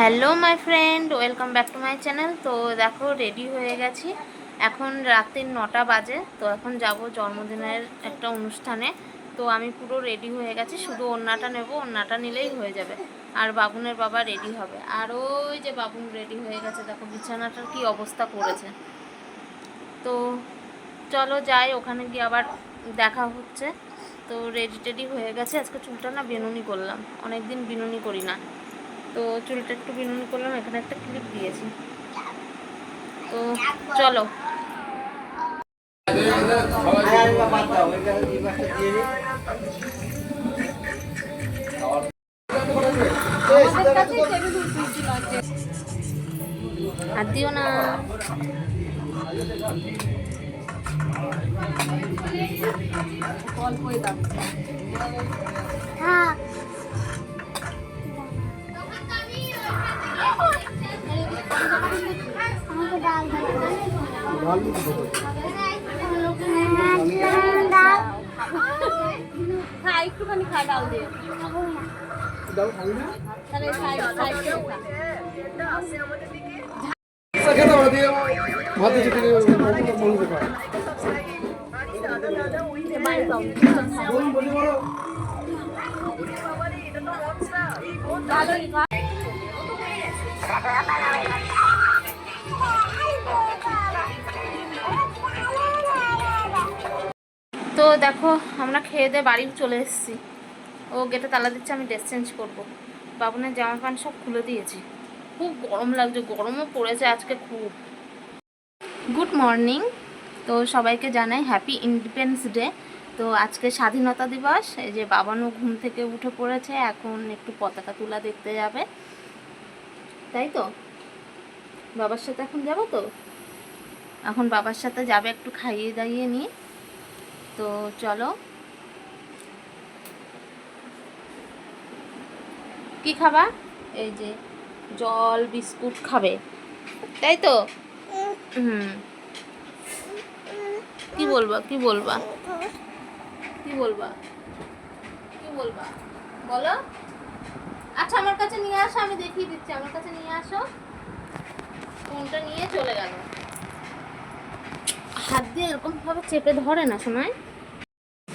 Hello my friend, welcome back to my channel. তো দেখো, ready হয়ে গেছি। এখন রাত্রির নটা বাজে, তো এখন যাব জন্মদিনের একটা অনুষ্ঠানে। তো আমি পুরো রেডি হয়ে গেছি, শুধু ওড়নাটা নেব, ওড়নাটা নিলেই হয়ে যাবে, আর বাবুনের বাবা রেডি হবে। আর ওই যে বাবুন রেডি হয়ে গেছে, দেখো বিছানাটার কি অবস্থা করেছে। তো চলো যাই, ওখানে গিয়ে আবার দেখা হচ্ছে। তো রেডি টেডি হয়ে গেছে, আজকে চুলটা না বিনুনি করলাম অনেক দিন বিনুনি করি না। তো চুলটা একটু বিনুনি করলাম এখানে একটা ক্লিপ দিয়েছি। তো চলো। হাত দিও না। আমাকে একটুখানি খা ডাল দিয়ে তাহলে সাইড দেখো, আমরা খেয়ে দিয়ে বাড়ি চলে এসেছি। ও গেটে তালা দিচ্ছে, আমি ড্রেস চেঞ্জ করব। বাবুনের জামা প্যান্ট সব খুলে দিয়েছি। খুব গরম লাগছে, গরমও পড়েছে আজকে খুব। Good morning. তো সবাইকে জানাই হ্যাপি ইন্ডিপেন্ডেন্স ডে। তো আজকে স্বাধীনতা দিবস, এই যে বাবানও ঘুম থেকে উঠে পড়েছে, এখন একটু পতাকা তোলা দেখতে যাবে। তাই তো? বাবার সাথে এখন যাব তো? এখন বাবার সাথে যাবে একটু খাইয়ে দাইয়ে নিয়ে। তো চলো। কি খাবা? এই যে জল, বিস্কুট খাবে। তাই তো? হুম। কি বলবা? কি বলবা? কি বলবা? কি বলবা? বলো। আচ্ছা আমার কাছে নিয়ে আসো, আমি দেখিয়ে দিচ্ছি। আমার কাছে নিয়ে আসো। ফোনটা নিয়ে চলে গেল। হাত দিয়ে এরকম ভাবে চেপে ধরে না সময়?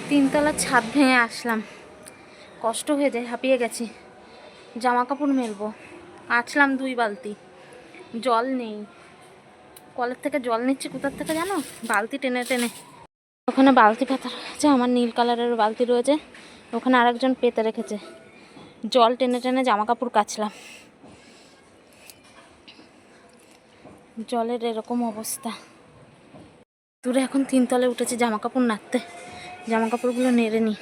তিনতলার ছাদ ভেঙে আসলাম। কষ্ট হয়ে যায়, হাঁপিয়ে গেছি। জামা কাপড় মেলবো। আছলাম দুই বালতি। জল নেই। কলের থেকে জল নিচ্ছি, কোথার থেকে জানো? বালতি টেনে টেনে। ওখানে বালতি পাতা রয়েছে, আমার নীল কালারের বালতি রয়েছে। ওখানে আরেকজন পেতে রেখেছে। জল টেনে টেনে জামা কাপড় কাচলাম। জলের এরকম অবস্থা। দূরে এখন তিনতলে উঠেছে জামা কাপড় নাড়তে। জামা কাপড়গুলো নেড়ে নি।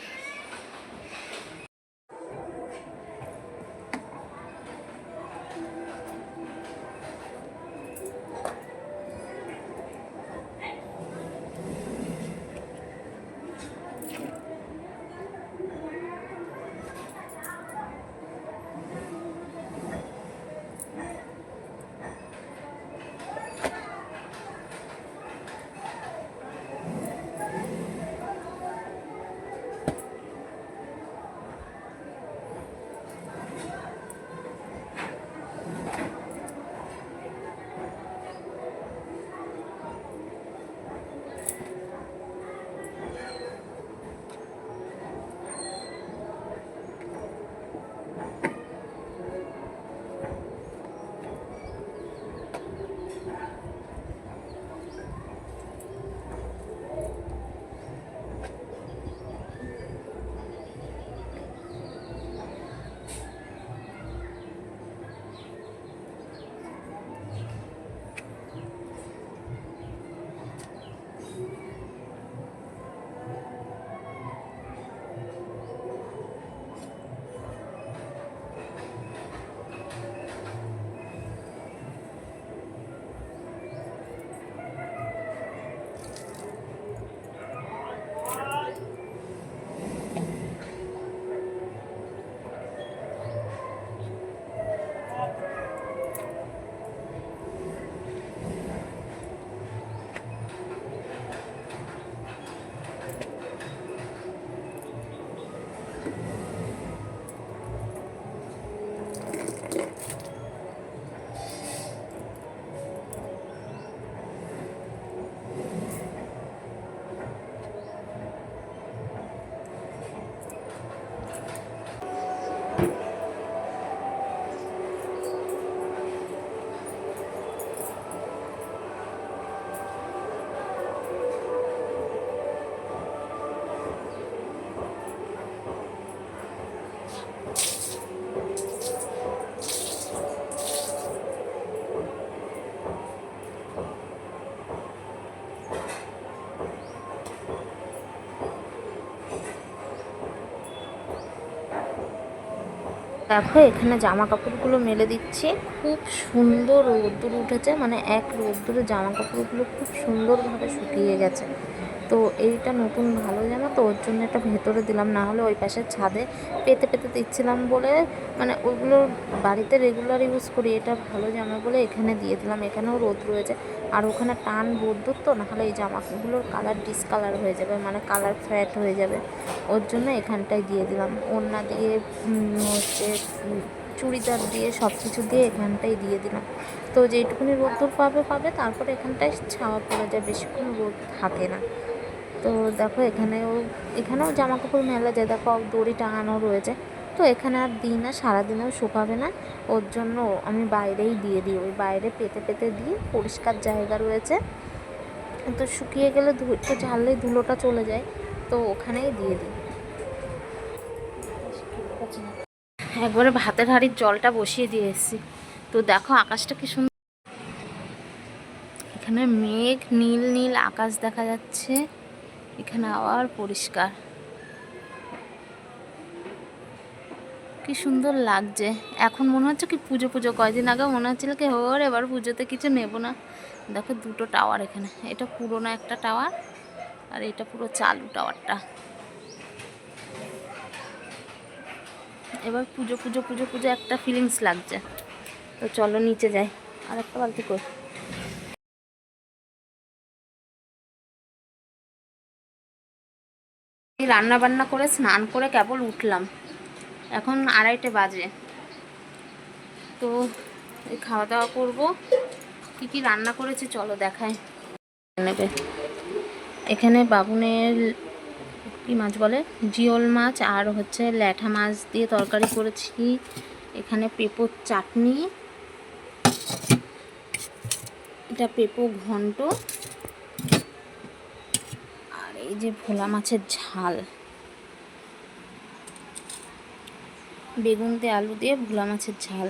দেখো, এখানে জামা কাপড়গুলো মেলে দিচ্ছি। খুব সুন্দর রোদ্দুর উঠেছে মানে এক রোদ্দুরে জামা কাপড়গুলো খুব সুন্দরভাবে শুকিয়ে গেছে। তো এইটা নতুন ভালো জামা তো, ওর জন্য এটা ভেতরে দিলাম, না হলে ওই পাশের ছাদে পেতে পেতে দিচ্ছিলাম বলে মানে ওইগুলো বাড়িতে রেগুলার ইউজ করি, এটা ভালো জামা বলে এখানে দিয়ে দিলাম, এখানেও রোদ রয়েছে। আর ওখানে টান রোদ্দুর তো নাহলে এই জামাগুলোর কালার ডিসকালার হয়ে যাবে মানে কালার ফ্যাট হয়ে যাবে। ওর জন্য এখানটায় দিয়ে দিলাম। ওড়না দিয়ে হচ্ছে চুড়িদার দিয়ে সব কিছু দিয়ে এখানটায় দিয়ে দিলাম। তো যেইটুকুনি রোদ্দুর পাবে পাবে, তারপরে এখানটায় ছাওয়া পড়ে যায়, বেশিক্ষণ রোদ থাকে না। তো দেখো, এখানেও এখানেও জামা কাপড় মেলা যায়। দেখো, দড়ি টাঙানো রয়েছে। তো এখানে আর দিই না, সারাদিনেও শুকাবে না। ওর জন্য আমি বাইরেই দিয়ে দিই। ওই বাইরে পেতে পেতে দিই, পরিষ্কার জায়গা রয়েছে। তো শুকিয়ে গেলে একটু ঝাললেই ধুলোটা চলে যায়। তো ওখানেই দিয়ে দিই। একবারে ভাতের হাঁড়ির জলটা বসিয়ে দিয়ে এসেছি। তো দেখো, আকাশটা কি সুন্দর এখানে মেঘ, নীল নীল আকাশ দেখা যাচ্ছে। এখানে আবার পরিষ্কার। কি সুন্দর লাগছে। এখন মনে হচ্ছে কি পুজো পুজো। কয়দিন আগে মনে হচ্ছিল কি, ওর এবার পুজোতে কিছু নেব না। দেখো দুটো টাওয়ার এখানে। এটা পুরোনো একটা টাওয়ার আর এটা পুরো চালু টাওয়ারটা। এবার পুজো পুজো পুজো পুজো একটা ফিলিংস লাগছে। তো চলো নিচে যাই। আর একটা বালতি কর রান্না বান্না করে স্নান করে কেবল উঠলাম। এখন আড়াইটে বাজে। তো খাওয়া দাওয়া করব। কি কি রান্না করেছি চলো দেখায় নেবে। এখানে বাবুনের কি মাছ বলে? জিওল মাছ আর হচ্ছে ল্যাঠা মাছ দিয়ে তরকারি করেছি। এখানে পেঁপোর চাটনি। এটা পেঁপো ঘন্ট। এই যে ভোলা মাছের ঝাল। বেগুন দিয়ে আলু দিয়ে ভোলা মাছের ঝাল।